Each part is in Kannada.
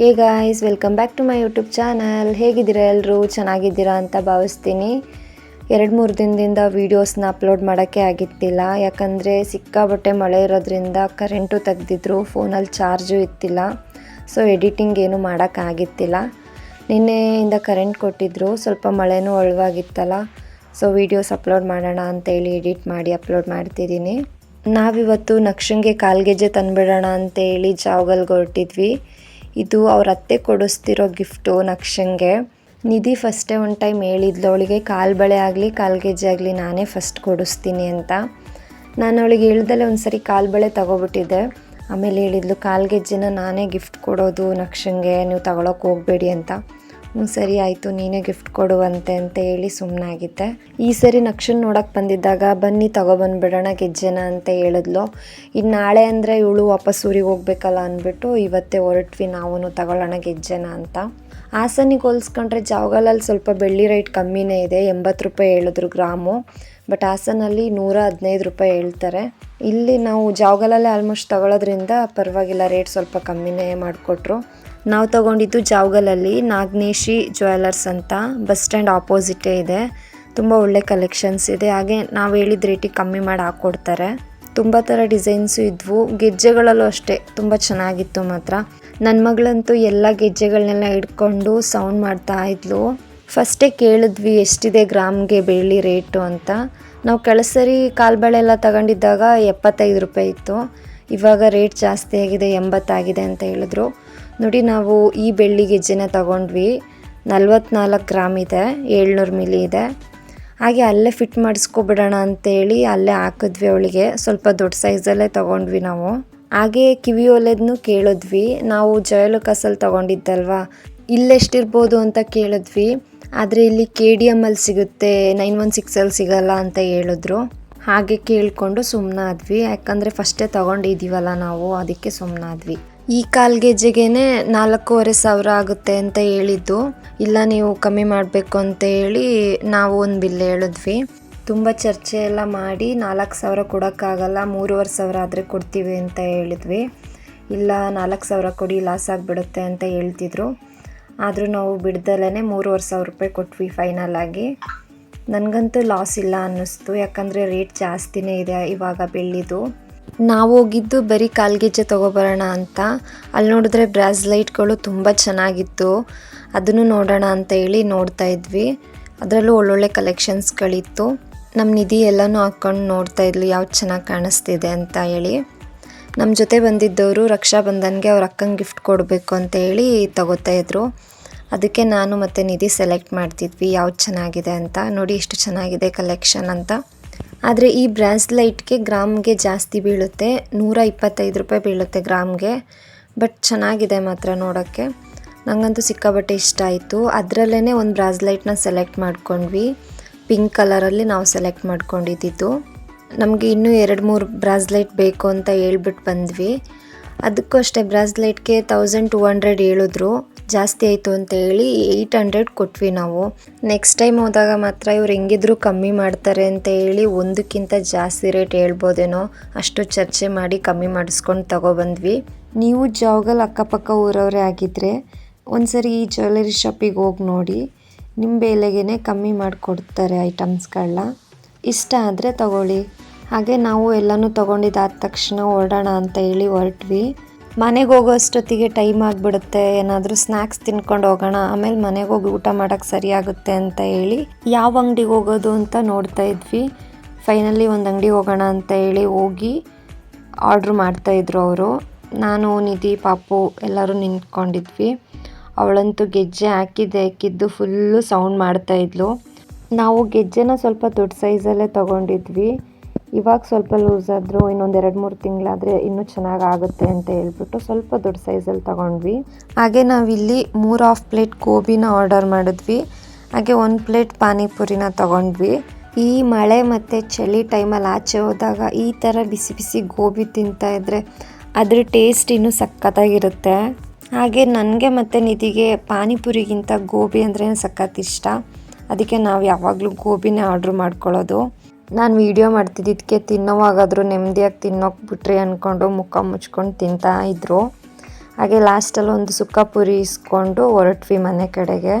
Hey guys welcome back to my YouTube channel ಹೇಗಿದ್ದೀರಾ ಎಲ್ಲರೂ ಚೆನ್ನಾಗಿದ್ದೀರಾ ಅಂತ ಭಾವಿಸ್ತೀನಿ. ಎರಡು ಮೂರು ದಿನದಿಂದ ವೀಡಿಯೋಸ್ನ ಅಪ್ಲೋಡ್ ಮಾಡೋಕ್ಕೆ ಆಗಿತ್ತಿಲ್ಲ. ಯಾಕಂದರೆ ಸಿಕ್ಕಾಬಟ್ಟೆ ಮಳೆ ಇರೋದ್ರಿಂದ ಕರೆಂಟು ತೆಗೆದಿದ್ರು ಫೋನಲ್ಲಿ ಚಾರ್ಜು ಇತ್ತಿಲ್ಲ. ಸೊ ಎಡಿಟಿಂಗ್ ಏನು ಮಾಡೋಕ್ಕಾಗಿತ್ತಿಲ್ಲ ನಿನ್ನೆಯಿಂದ ಕರೆಂಟ್ ಕೊಟ್ಟಿದ್ರು, ಸ್ವಲ್ಪ ಮಳೆನೂ ಒಳವಾಗಿತ್ತಲ್ಲ ಸೊ ವೀಡಿಯೋಸ್ ಅಪ್ಲೋಡ್ ಮಾಡೋಣ ಅಂತೇಳಿ ಎಡಿಟ್ ಮಾಡಿ ಅಪ್ಲೋಡ್ ಮಾಡ್ತಿದ್ದೀನಿ. ನಾವಿವತ್ತು ನಕ್ಷಂಗೆ ಕಾಲ್ಗೆಜ್ಜೆ ತಂದುಬಿಡೋಣ ಅಂತೇಳಿ ಜಾವ್ಗಲ್ಗೆ ಹೊರಟಿದ್ವಿ ಇದು ಅವ್ರ ಅತ್ತೆ ಕೊಡಿಸ್ತಿರೋ ಗಿಫ್ಟು ನಕ್ಷಂಗೆ. ನಿಧಿ ಫಸ್ಟೇ ಒನ್ ಟೈಮ್ ಹೇಳಿದ್ಲು, ಅವಳಿಗೆ ಕಾಲು ಬಳೆ ಆಗಲಿ ಕಾಲ್ಗೆಜ್ಜೆ ಆಗಲಿ ನಾನೇ ಫಸ್ಟ್ ಕೊಡಿಸ್ತೀನಿ ಅಂತ. ನಾನು ಅವಳಿಗೆ ಹೇಳ್ದಲ್ಲೇ ಒಂದು ಸರಿ ಕಾಲು ಬಳೆ ತಗೊಬಿಟ್ಟಿದ್ದೆ. ಆಮೇಲೆ ಹೇಳಿದ್ಲು ಕಾಲ್ಗೆಜ್ಜೆನ ನಾನೇ ಗಿಫ್ಟ್ ಕೊಡೋದು ನಕ್ಷಂಗೆ, ನೀವು ತಗೊಳಕ್ಕೆ ಹೋಗಬೇಡಿ ಅಂತ. ಹ್ಞೂ ಸರಿ ಆಯಿತು, ನೀನೇ ಗಿಫ್ಟ್ ಕೊಡುವಂತೆ ಅಂತ ಹೇಳಿ ಸುಮ್ಮನಾಗಿದ್ದೆ ಈ ಸರಿ ನಕ್ಷನ್ ನೋಡಕ್ಕೆ ಬಂದಿದ್ದಾಗ, ಬನ್ನಿ ತಗೊಬಂದ್ಬಿಡೋಣ ಗೆಜ್ಜೆನ ಅಂತ ಹೇಳಿದ್ಲು. ಇನ್ನು ನಾಳೆ ಅಂದರೆ ಇವಳು ವಾಪಸ್ ಊರಿಗೆ ಹೋಗ್ಬೇಕಲ್ಲ ಅಂದ್ಬಿಟ್ಟು, ಇವತ್ತೇ ಹೊರಟ್ವಿ ನಾವು ತಗೊಳ್ಳೋಣ ಗೆಜ್ಜೆನ ಅಂತ. ಹಾಸನಿಗೆ ಹೋಲಿಸ್ಕೊಂಡ್ರೆ ಜಾವಗಲಲ್ಲಿ ಸ್ವಲ್ಪ ಬೆಳ್ಳಿ ರೇಟ್ ಕಮ್ಮಿನೇ ಇದೆ, ಎಂಬತ್ತು ರೂಪಾಯಿ ಹೇಳಿದ್ರು ಗ್ರಾಮು. ಬಟ್ ಹಾಸನಲ್ಲಿ ನೂರ ಹದಿನೈದು ರೂಪಾಯಿ ಹೇಳ್ತಾರೆ. ಇಲ್ಲಿ ನಾವು ಜಾವಗಲಲ್ಲೇ ಆಲ್ಮೋಸ್ಟ್ ತಗೊಳ್ಳೋದ್ರಿಂದ ಪರವಾಗಿಲ್ಲ ರೇಟ್ ಸ್ವಲ್ಪ ಕಮ್ಮಿನೇ ಮಾಡಿಕೊಟ್ರು. ನಾವು ತಗೊಂಡಿದ್ದು ಜಾವಗಲಲ್ಲಿ ನಾಗನೇಶಿ ಜ್ಯುವೆಲರ್ಸ್ ಅಂತ. ಬಸ್ ಸ್ಟ್ಯಾಂಡ್ ಆಪೋಸಿಟೇ ಇದೆ. ತುಂಬ ಒಳ್ಳೆ ಕಲೆಕ್ಷನ್ಸ್ ಇದೆ. ಹಾಗೆ ನಾವು ಹೇಳಿದ ರೇಟಿಗೆ ಕಮ್ಮಿ ಮಾಡಿ ಹಾಕ್ಕೊಡ್ತಾರೆ ತುಂಬ ಥರ ಡಿಸೈನ್ಸು ಇದ್ವು. ಗೆಜ್ಜೆಗಳಲ್ಲೂ ಅಷ್ಟೇ ತುಂಬ ಚೆನ್ನಾಗಿತ್ತು ಮಾತ್ರ. ನನ್ನ ಮಗಳಂತೂ ಎಲ್ಲ ಗೆಜ್ಜೆಗಳನ್ನೆಲ್ಲ ಹಿಡ್ಕೊಂಡು ಸೌಂಡ್ ಮಾಡ್ತಾ ಇದ್ಲು. ಫಸ್ಟೇ ಕೇಳಿದ್ವಿ, ಎಷ್ಟಿದೆ ಗ್ರಾಮ್ಗೆ ಬೆಳ್ಳಿ ರೇಟು ಅಂತ? ನಾವು ಕಳಸರಿ ಕಾಲ್ಬಳೆ ಎಲ್ಲ ತಗೊಂಡಿದ್ದಾಗ ಎಪ್ಪತ್ತೈದು ರೂಪಾಯಿ ಇತ್ತು. ಇವಾಗ ರೇಟ್ ಜಾಸ್ತಿ ಆಗಿದೆ, ಎಂಬತ್ತಾಗಿದೆ ಅಂತ ಹೇಳಿದ್ರು. ನೋಡಿ, ನಾವು ಈ ಬೆಳ್ಳಿ ಗೆಜ್ಜೆನ ತಗೊಂಡ್ವಿ. ನಲ್ವತ್ನಾಲ್ಕು ಗ್ರಾಮ್ ಇದೆ, ಏಳ್ನೂರು ಮಿಲಿ ಇದೆ. ಹಾಗೆ ಅಲ್ಲೇ ಫಿಟ್ ಮಾಡಿಸ್ಕೊಬಿಡೋಣ ಅಂತೇಳಿ ಅಲ್ಲೇ ಹಾಕಿದ್ವಿ ಅವಳಿಗೆ. ಸ್ವಲ್ಪ ದೊಡ್ಡ ಸೈಜಲ್ಲೇ ತಗೊಂಡ್ವಿ ನಾವು. ಹಾಗೆ ಕಿವಿ ಒಲೆದ್ನು ಕೇಳಿದ್ವಿ. ನಾವು ಜಯಲುಕಾಸಲ್ಲಿ ತಗೊಂಡಿದ್ದಲ್ವಾ? ಇಲ್ಲೆಷ್ಟಿರ್ಬೋದು ಅಂತ ಕೇಳಿದ್ವಿ. ಆದರೆ ಇಲ್ಲಿ ಕೆ ಡಿ ಎಮ್ಮಲ್ಲಿ ಸಿಗುತ್ತೆ, ನೈನ್ ಒನ್ ಸಿಕ್ಸಲ್ಲಿ ಸಿಗಲ್ಲ ಅಂತ ಹೇಳಿದ್ರು. ಹಾಗೆ ಕೇಳಿಕೊಂಡು ಸುಮ್ಮನಾದ್ವಿ ಯಾಕಂದರೆ ಫಸ್ಟೇ ತೊಗೊಂಡಿದ್ದೀವಲ್ಲ ನಾವು, ಅದಕ್ಕೆ ಸುಮ್ಮನಾದ್ವಿ ಈ ಕಾಲ್ಗೆಜ್ಜೆಗೇನೆ ನಾಲ್ಕೂವರೆ ಸಾವಿರ ಆಗುತ್ತೆ ಅಂತ ಹೇಳಿದ್ದು. ಇಲ್ಲ, ನೀವು ಕಮ್ಮಿ ಮಾಡಬೇಕು ಅಂತ ಹೇಳಿ ನಾವು ಒಂದು ಬಿಲ್ ಹೇಳಿದ್ವಿ. ತುಂಬ ಚರ್ಚೆ ಎಲ್ಲ ಮಾಡಿ ನಾಲ್ಕು ಸಾವಿರ ಕೊಡೋಕ್ಕಾಗಲ್ಲ, ಮೂರುವರೆ ಸಾವಿರ ಆದರೆ ಕೊಡ್ತೀವಿ ಅಂತ ಹೇಳಿದ್ವಿ. ಇಲ್ಲ, ನಾಲ್ಕು ಸಾವಿರ ಕೊಡಿ, ಲಾಸ್ ಆಗಿಬಿಡುತ್ತೆ ಅಂತ ಹೇಳ್ತಿದ್ರು. ಆದರೂ ನಾವು ಬಿಡ್ದಲೇ ಮೂರುವರೆ ಸಾವಿರ ರೂಪಾಯಿ ಕೊಟ್ವಿ ಫೈನಲ್ ಆಗಿ. ನನಗಂತೂ ಲಾಸ್ ಇಲ್ಲ ಅನ್ನಿಸ್ತು. ಯಾಕಂದರೆ ರೇಟ್ ಜಾಸ್ತಿನೇ ಇದೆ ಇವಾಗ ಬೆಳ್ಳಿದು. ನಾವು ಹೋಗಿದ್ದು ಬರೀ ಕಾಲ್ಗೆಜ್ಜೆ ತೊಗೊಬರೋಣ ಅಂತ. ಅಲ್ಲಿ ನೋಡಿದ್ರೆ ಬ್ರಾಸ್ಲೈಟ್ಗಳು ತುಂಬ ಚೆನ್ನಾಗಿತ್ತು. ಅದನ್ನು ನೋಡೋಣ ಅಂತ ಹೇಳಿ ನೋಡ್ತಾ ಇದ್ವಿ. ಅದರಲ್ಲೂ ಒಳ್ಳೊಳ್ಳೆ ಕಲೆಕ್ಷನ್ಸ್ಗಳಿತ್ತು. ನಮ್ಮ ನಿಧಿ ಎಲ್ಲನೂ ಹಾಕ್ಕೊಂಡು ನೋಡ್ತಾ ಇದ್ಲು ಯಾವ್ದು ಚೆನ್ನಾಗಿ ಕಾಣಿಸ್ತಿದೆ ಅಂತ ಹೇಳಿ. ನಮ್ಮ ಜೊತೆ ಬಂದಿದ್ದವರು ರಕ್ಷಾ ಬಂಧನ್ಗೆ ಅವ್ರ ಅಕ್ಕಂಗೆ ಗಿಫ್ಟ್ ಕೊಡಬೇಕು ಅಂತ ಹೇಳಿ ತಗೋತಾ ಇದ್ರು. ಅದಕ್ಕೆ ನಾನು ಮತ್ತು ನಿಧಿ ಸೆಲೆಕ್ಟ್ ಮಾಡ್ತಿದ್ವಿ ಯಾವ್ದು ಚೆನ್ನಾಗಿದೆ ಅಂತ. ನೋಡಿ ಎಷ್ಟು ಚೆನ್ನಾಗಿದೆ ಕಲೆಕ್ಷನ್ ಅಂತ. ಆದರೆ ಈ ಬ್ರಾಸ್ಲೈಟ್ಗೆ ಗ್ರಾಮ್ಗೆ ಜಾಸ್ತಿ ಬೀಳುತ್ತೆ. ನೂರ ಇಪ್ಪತ್ತೈದು ರೂಪಾಯಿ ಬೀಳುತ್ತೆ ಗ್ರಾಮ್ಗೆ. ಬಟ್ ಚೆನ್ನಾಗಿದೆ ಮಾತ್ರ ನೋಡೋಕ್ಕೆ. ನನಗಂತೂ ಸಿಕ್ಕಾಬಟ್ಟೆ ಇಷ್ಟ ಆಯಿತು. ಅದರಲ್ಲೇ ಒಂದು ಬ್ರಾಸ್ಲೈಟ್ನ ಸೆಲೆಕ್ಟ್ ಮಾಡ್ಕೊಂಡ್ವಿ. ಪಿಂಕ್ ಕಲರಲ್ಲಿ ನಾವು ಸೆಲೆಕ್ಟ್ ಮಾಡ್ಕೊಂಡಿದ್ದಿದ್ದು ನಮಗೆ ಇನ್ನೂ ಎರಡು ಮೂರು ಬ್ರಾಸ್ಲೈಟ್ ಬೇಕು ಅಂತ ಹೇಳ್ಬಿಟ್ಟು ಬಂದ್ವಿ. ಅದಕ್ಕೂ ಅಷ್ಟೇ ಬ್ರಾಸ್ಲೆಟ್ಗೆ ತೌಸಂಡ್ ಟೂ ಹಂಡ್ರೆಡ್ ಹೇಳಿದ್ರು. ಜಾಸ್ತಿ ಆಯಿತು ಅಂತ ಹೇಳಿ ಏಯ್ಟ್ ಹಂಡ್ರೆಡ್ ಕೊಟ್ವಿ ನಾವು. ನೆಕ್ಸ್ಟ್ ಟೈಮ್ ಹೋದಾಗ ಮಾತ್ರ ಇವ್ರು ಹೆಂಗಿದ್ರು ಕಮ್ಮಿ ಮಾಡ್ತಾರೆ ಅಂತ ಹೇಳಿ ಒಂದಕ್ಕಿಂತ ಜಾಸ್ತಿ ರೇಟ್ ಹೇಳ್ಬೋದೇನೋ ಅಷ್ಟು ಚರ್ಚೆ ಮಾಡಿ ಕಮ್ಮಿ ಮಾಡಿಸ್ಕೊಂಡು ತಗೊಬಂದ್ವಿ. ನೀವು ಜಾವಗಲ್ ಅಕ್ಕಪಕ್ಕ ಊರವರೇ ಆಗಿದ್ದರೆ ಒಂದ್ಸರಿ ಈ ಜ್ಯುವೆಲರಿ ಶಾಪಿಗೆ ಹೋಗಿ ನೋಡಿ. ನಿಮ್ಮ ಬೆಲೆಗೇ ಕಮ್ಮಿ ಮಾಡಿಕೊಡ್ತಾರೆ ಐಟಮ್ಸ್ಗಳನ್ನ ಇಷ್ಟ ಆದರೆ ತಗೊಳ್ಳಿ. ಹಾಗೆ ನಾವು ಎಲ್ಲನೂ ತಗೊಂಡಿದ್ದಾದ ತಕ್ಷಣ ಹೊರಡೋಣ ಅಂತ ಹೇಳಿ ಹೊರಟ್ವಿ. ಮನೆಗೆ ಹೋಗೋ ಅಷ್ಟೊತ್ತಿಗೆ ಟೈಮ್ ಆಗಿಬಿಡುತ್ತೆ, ಏನಾದರೂ ಸ್ನ್ಯಾಕ್ಸ್ ತಿನ್ಕೊಂಡು ಹೋಗೋಣ, ಆಮೇಲೆ ಮನೆಗೆ ಹೋಗಿ ಊಟ ಮಾಡೋಕ್ಕೆ ಸರಿಯಾಗುತ್ತೆ ಅಂತ ಹೇಳಿ ಯಾವ ಅಂಗಡಿಗೆ ಹೋಗೋದು ಅಂತ ನೋಡ್ತಾ ಇದ್ವಿ. ಫೈನಲಿ ಒಂದು ಅಂಗಡಿ ಹೋಗೋಣ ಅಂತ ಹೇಳಿ ಹೋಗಿ ಆರ್ಡ್ರ್ ಮಾಡ್ತಾಯಿದ್ರು ಅವರು. ನಾನು, ನಿಧಿ, ಪಾಪು ಎಲ್ಲರೂ ನಿಂತ್ಕೊಂಡಿದ್ವಿ. ಅವಳಂತೂ ಗೆಜ್ಜೆ ಹಾಕಿದ್ದೆ, ಹಾಕಿದ್ದು ಫುಲ್ಲು ಸೌಂಡ್ ಮಾಡ್ತಾಯಿದ್ಲು ನಾವು ಗೆಜ್ಜೆನ ಸ್ವಲ್ಪ ದೊಡ್ಡ ಸೈಜಲ್ಲೇ ತೊಗೊಂಡಿದ್ವಿ. ಇವಾಗ ಸ್ವಲ್ಪ ಲೂಸ್ ಆದರೂ ಇನ್ನೊಂದು ಎರಡು ಮೂರು ತಿಂಗಳಾದರೆ ಇನ್ನೂ ಚೆನ್ನಾಗಿ ಆಗುತ್ತೆ ಅಂತ ಹೇಳ್ಬಿಟ್ಟು ಸ್ವಲ್ಪ ದೊಡ್ಡ ಸೈಜಲ್ಲಿ ತೊಗೊಂಡ್ವಿ. ಹಾಗೆ ನಾವಿಲ್ಲಿ ಮೂರು ಹಾಫ್ ಪ್ಲೇಟ್ ಗೋಬಿನ ಆರ್ಡರ್ ಮಾಡಿದ್ವಿ. ಹಾಗೆ ಒಂದು ಪ್ಲೇಟ್ ಪಾನಿಪುರಿನ ತೊಗೊಂಡ್ವಿ. ಈ ಮಳೆ ಮತ್ತು ಚಳಿ ಟೈಮಲ್ಲಿ ಆಚೆ ಹೋದಾಗ ಈ ಥರ ಬಿಸಿ ಬಿಸಿ ಗೋಬಿ ತಿಂತಾ ಇದ್ದರೆ ಅದ್ರ ಟೇಸ್ಟ್ ಇನ್ನೂ ಸಖತ್ತಾಗಿರುತ್ತೆ. ಹಾಗೆ ನನಗೆ ಮತ್ತು ನಿಧಿಗೆ ಪಾನಿಪುರಿಗಿಂತ ಗೋಬಿ ಅಂದ್ರೆ ಸಖತ್ ಇಷ್ಟ. ಅದಕ್ಕೆ ನಾವು ಯಾವಾಗಲೂ ಗೋಬಿನೇ ಆರ್ಡ್ರ್ ಮಾಡ್ಕೊಳ್ಳೋದು. ನಾನು ವೀಡಿಯೋ ಮಾಡ್ತಿದ್ದಕ್ಕೆ ತಿನ್ನೋವಾಗಾದರೂ ನೆಮ್ಮದಿಯಾಗಿ ತಿನ್ನೋಕೆ ಬಿಟ್ರಿ ಅಂದ್ಕೊಂಡು ಮುಖ ಮುಚ್ಕೊಂಡು ತಿಂತಾ ಇದ್ರು. ಹಾಗೆ ಲಾಸ್ಟಲ್ಲಿ ಒಂದು ಸುಕ್ಕ ಪುರಿ ಇಸ್ಕೊಂಡು ಹೊರಟ್ವಿ ಮನೆ ಕಡೆಗೆ.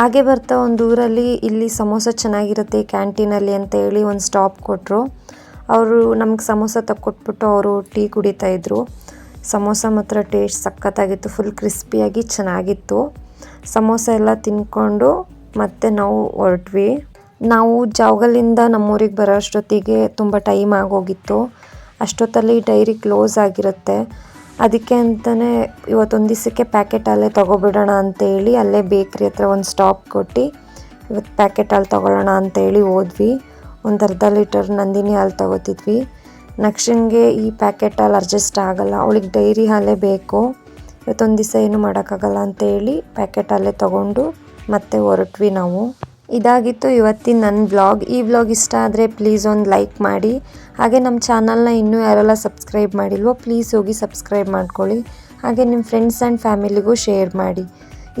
ಹಾಗೆ ಬರ್ತಾ ಒಂದು ಊರಲ್ಲಿ ಇಲ್ಲಿ ಸಮೋಸ ಚೆನ್ನಾಗಿರುತ್ತೆ ಕ್ಯಾಂಟೀನಲ್ಲಿ ಅಂತ ಹೇಳಿ ಒಂದು ಸ್ಟಾಪ್ ಕೊಟ್ಟರು ಅವರು ನಮ್ಗೆ ಸಮೋಸ ತಕ್ಕೊಟ್ಬಿಟ್ಟು ಅವರು ಟೀ ಕುಡಿತಾ ಇದ್ದರು ಸಮೋಸ ಮಾತ್ರ ಟೇಸ್ಟ್ ಸಖತ್ತಾಗಿತ್ತು ಫುಲ್ ಕ್ರಿಸ್ಪಿಯಾಗಿ ಚೆನ್ನಾಗಿತ್ತು. ಸಮೋಸ ಎಲ್ಲ ತಿನ್ಕೊಂಡು ಮತ್ತೆ ನಾವು ಹೊರಟ್ವಿ. ನಾವು ಜಾವಗಲಿಂದ ನಮ್ಮೂರಿಗೆ ಬರೋ ಅಷ್ಟೊತ್ತಿಗೆ ತುಂಬ ಟೈಮ್ ಆಗೋಗಿತ್ತು. ಅಷ್ಟೊತ್ತಲ್ಲಿ ಡೈರಿ ಕ್ಲೋಸ್ ಆಗಿರುತ್ತೆ. ಅದಕ್ಕೆ ಅಂತಲೇ ಇವತ್ತೊಂದು ದಿವಸಕ್ಕೆ ಪ್ಯಾಕೆಟ್ ಅಲ್ಲೇ ತೊಗೊಬಿಡೋಣ ಅಂತೇಳಿ ಅಲ್ಲೇ ಬೇಕ್ರಿ ಹತ್ರ ಒಂದು ಸ್ಟಾಪ್ ಕೊಟ್ಟು ಇವತ್ತು ಪ್ಯಾಕೆಟ್ ಹಾಲು ತೊಗೊಳ್ಳೋಣ ಅಂತೇಳಿ ಹೋದ್ವಿ. ಒಂದು ಅರ್ಧ ಲೀಟರ್ ನಂದಿನಿ ಹಾಲು ತೊಗೋತಿದ್ವಿ. ನಕ್ಷನ್ಗೆ ಈ ಪ್ಯಾಕೆಟ್ ಹಾಲು ಅಡ್ಜಸ್ಟ್ ಆಗೋಲ್ಲ. ಅವಳಿಗೆ ಡೈರಿ ಹಾಲೇ ಬೇಕು. ಇವತ್ತೊಂದು ದಿವಸ ಏನು ಮಾಡೋಕ್ಕಾಗಲ್ಲ ಅಂತೇಳಿ ಪ್ಯಾಕೆಟ್ ಅಲ್ಲೇ ತೊಗೊಂಡು ಮತ್ತೆ ಹೊರಟ್ವಿ ನಾವು. ಇದಾಗಿತ್ತು ಇವತ್ತಿನ ನನ್ನ ಬ್ಲಾಗ್ ಈ ಬ್ಲಾಗ್ ಇಷ್ಟ ಆದರೆ ಪ್ಲೀಸ್ ಒಂದು ಲೈಕ್ ಮಾಡಿ. ಹಾಗೆ ನಮ್ಮ ಚಾನಲ್ನ ಇನ್ನೂ ಯಾರೆಲ್ಲ ಸಬ್ಸ್ಕ್ರೈಬ್ ಮಾಡಿಲ್ವೋ ಪ್ಲೀಸ್ ಹೋಗಿ ಸಬ್ಸ್ಕ್ರೈಬ್ ಮಾಡ್ಕೊಳ್ಳಿ. ಹಾಗೆ ನಿಮ್ಮ ಫ್ರೆಂಡ್ಸ್ ಆ್ಯಂಡ್ ಫ್ಯಾಮಿಲಿಗೂ ಶೇರ್ ಮಾಡಿ.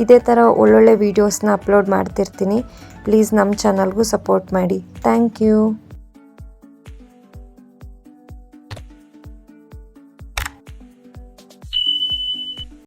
ಇದೇ ಥರ ಒಳ್ಳೊಳ್ಳೆ ವೀಡಿಯೋಸ್ನ ಅಪ್ಲೋಡ್ ಮಾಡ್ತಿರ್ತೀನಿ. ಪ್ಲೀಸ್ ನಮ್ಮ ಚಾನಲ್ಗೂ ಸಪೋರ್ಟ್ ಮಾಡಿ. Thank you